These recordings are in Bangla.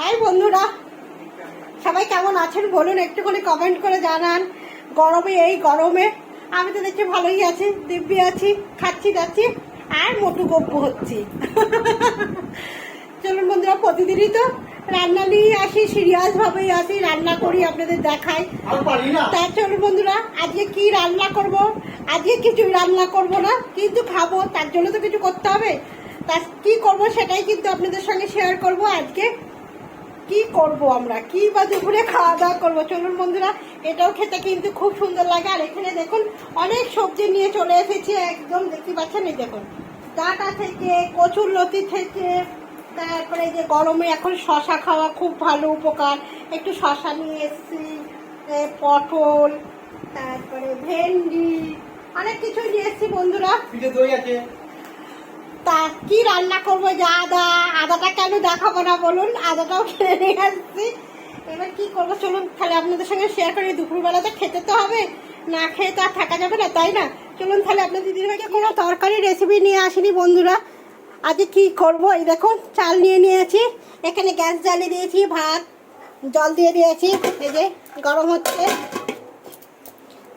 হাই বন্ধুরা সবাই কেমন আছেন বলুন একটুখানি কমেন্ট করে জানান। গরমে এই গরমে আমি তো দেখছি ভালোই আছি দিব্যি আছি খাচ্ছি যাচ্ছি আর মোটু গপ্প হচ্ছি। চলুন বন্ধুরা প্রতিদিনই তো রান্না নিয়ে আসি সিরিয়াস ভাবেই আসি রান্না করি আপনাদের দেখাই। তা চলুন বন্ধুরা আজকে কি রান্না করব? আজকে কিছু রান্না করব না কিন্তু খাব তার জন্য তো কিছু করতে হবে। তা কি করব সেটাই কিন্তু আপনাদের সঙ্গে শেয়ার করব আজকে। কি করব আমরা? কি বা দুপুরে খাওয়া দাওয়া করব? চলুন বন্ধুরা, এটাও খেতে কিন্তু খুব সুন্দর লাগে। আর এখানে দেখুন, অনেক সবজি নিয়ে চলে এসেছি একদম, দেখতে পাচ্ছেন? এই দেখুন, ডাটা থেকে, কচুর লতি থেকে, তারপরে যে গরমে এখন শশা খাওয়া খুব ভালো উপকার। একটু শশা নিয়ে এসেছি পটল, তারপরে ভেন্ডি, অনেক কিছু নিয়ে এসেছি বন্ধুরা। তা কি রান্না করব? যে আদা, আদাটা কেন দেখাবো না বলুন? আদাটাও কিনে নিয়ে আসছি। এবার কি করব? চলুন, তাহলে আপনাদের সঙ্গে শেয়ার করি। দুপুরবেলা তো খেতে তো হবে। না খেয়ে তো আর থাকা যাবে না, তাই না? চলুন, তাহলে আপনার দিদির ভাইকে কোনো তরকারি রেসিপি নিয়ে আসিনি বন্ধুরা। আজকে কি করব? এই দেখুন, চাল নিয়ে নিয়েছি। এখানে গ্যাস জ্বালিয়ে দিয়েছি, ভাত, জল দিয়ে দিয়েছি। এই যে, গরম হচ্ছে।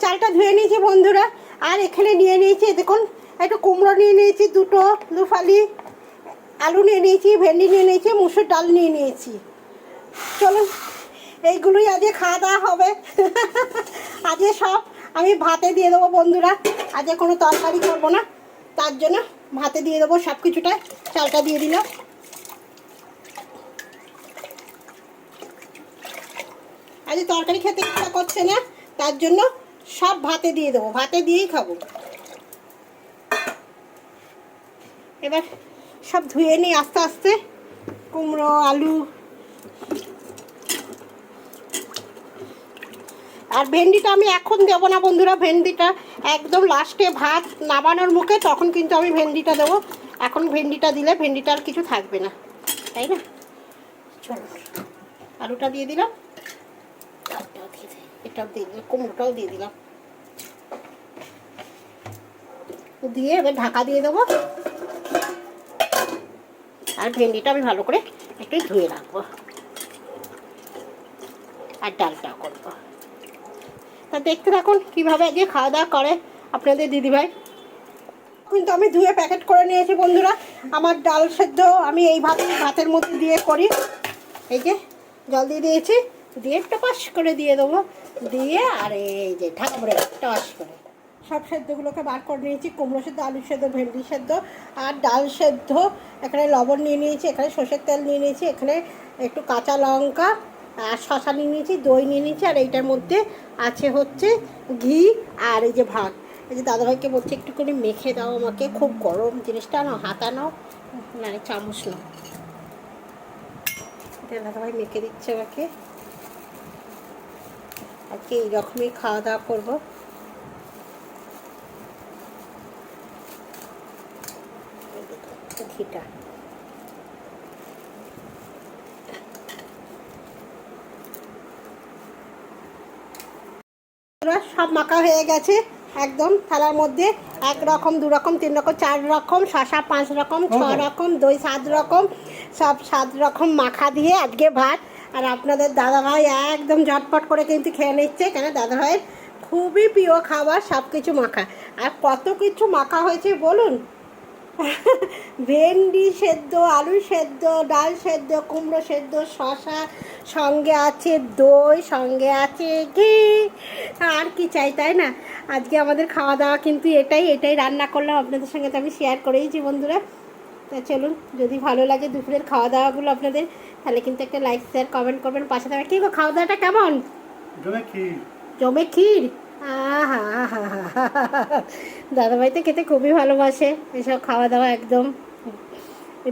চালটা ধুয়ে নিয়েছি বন্ধুরা। আর এখানে নিয়ে নিয়েছি দেখুন একটু কুমড়ো নিয়ে নিয়েছি দুটো দুফালি আলু নিয়ে নিয়েছি, ভেন্ডি নিয়ে নিয়েছি, মুসুর ডাল নিয়ে নিয়েছি। চলুন, এইগুলোই আজকে খাওয়া দাওয়া হবে। আজকে সব আমি ভাতে দিয়ে দেবো বন্ধুরা। আজকে কোনো তরকারি করব না। তার জন্য ভাতে দিয়ে দেবো সব কিছুটা চালটা দিয়ে দিলাম। আজকে তরকারি খেতে ইচ্ছা করছে না। তার জন্য সব ভাতে দিয়ে দেবো। ভাতে দিয়েই খাব। এবার সব ধুয়ে নিই আস্তে আস্তে। কুমড়ো, আলু। আর ভেন্ডিটা আমি এখন দেবো না বন্ধুরা, ভেন্ডিটা একদম লাস্টে ভাত নামানোর মুখে, তখন কিন্তু আমি ভেন্ডিটা দেবো। এখন ভেন্ডিটা দিলে ভেন্ডিটা আর কিছু থাকবে না, তাই না? চলো, আলুটা দিয়ে দিলাম। এটাও দিয়ে দিলাম, কুমড়োটাও দিয়ে দিলাম। দিয়ে এবার ঢাকা দিয়ে দেবো। আর ভেন্ডিটা আমি ভালো করে একটু ধুয়ে রাখব। আর ডালটা করব। তা দেখতে থাকুন কীভাবে আজকে খাওয়া দাওয়া করে আপনাদের দিদিভাই। কিন্তু আমি ধুয়ে প্যাকেট করে নিয়েছি বন্ধুরা। আমার ডাল সেদ্ধ আমি এই ভাত, ভাতের মধ্যে দিয়ে করি। এই যে জল দিয়ে দিয়েছি, দিয়ে টপাস করে দিয়ে দেবো। দিয়ে আর এই যে ঢাকবো টস করে। সব সেদ্ধগুলোকে বার করে নিয়েছি। কুমড়ো সেদ্ধ, আলু সেদ্ধ, ভেন্ডি সেদ্ধ আর ডাল সেদ্ধ। এখানে লবণ নিয়ে নিয়েছি, এখানে সর্ষের তেল নিয়ে নিয়েছি, এখানে একটু কাঁচা লঙ্কা আর শশা নিয়ে নিয়েছি, দই নিয়ে নিয়েছি আর এইটার মধ্যে আছে হচ্ছে ঘি আর এই যে ভাত। এই যে দাদাভাইকে বলছি একটু করে মেখে দাও আমাকে, খুব গরম জিনিসটা নাও, হাতা নাও না চামচ নাও দাদাভাই মেখে দিচ্ছে আমাকে। আজকে এইরকমই খাওয়া দাওয়া করব এই দেখুন, ঘিটা সব মাখা হয়ে গেছে একদম থালার মধ্যে এক রকম দু রকম তিন রকম চার রকম শশা পাঁচ রকম ছ রকম দই সাত রকম সব সাত রকম মাখা দিয়ে আজকে ভাত। আর আপনাদের দাদাভাই একদম ঝটপট করে কিন্তু খেয়ে নিচ্ছে কেন দাদাভাইয়ের খুবই প্রিয় খাবার সব কিছু মাখা। আর কত কিছু মাখা হয়েছে বলুন? ভেন্ডি সেদ্ধ আলু সেদ্ধ ডাল সেদ্ধ কুমড়ো সেদ্ধ শশা সঙ্গে আছে দই সঙ্গে আছে ঘি। আর কি চাই তাই না? আজকে আমাদের খাওয়া দাওয়া কিন্তু এটাই এটাই রান্না করলাম। আপনাদের সঙ্গে তো আমি শেয়ার করেইছি বন্ধুরা। তা চলুন যদি ভালো লাগে দুপুরের খাওয়া দাওয়াগুলো আপনাদের তাহলে কিন্তু একটা লাইক শেয়ার কমেন্ট করবেন। পাশে থাকবে কী গো খাওয়া দাওয়াটা কেমন? জমে কি জমে ক্ষীর? দাদাভাই তো খেতে খুবই ভালোবাসে। এসব খাওয়া দাওয়া একদম।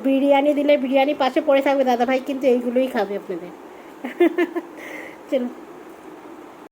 বিরিয়ানি দিলে বিরিয়ানি পাশে পড়ে থাকবে, দাদাভাই কিন্তু এইগুলোই খাবে আপনাদের। চলো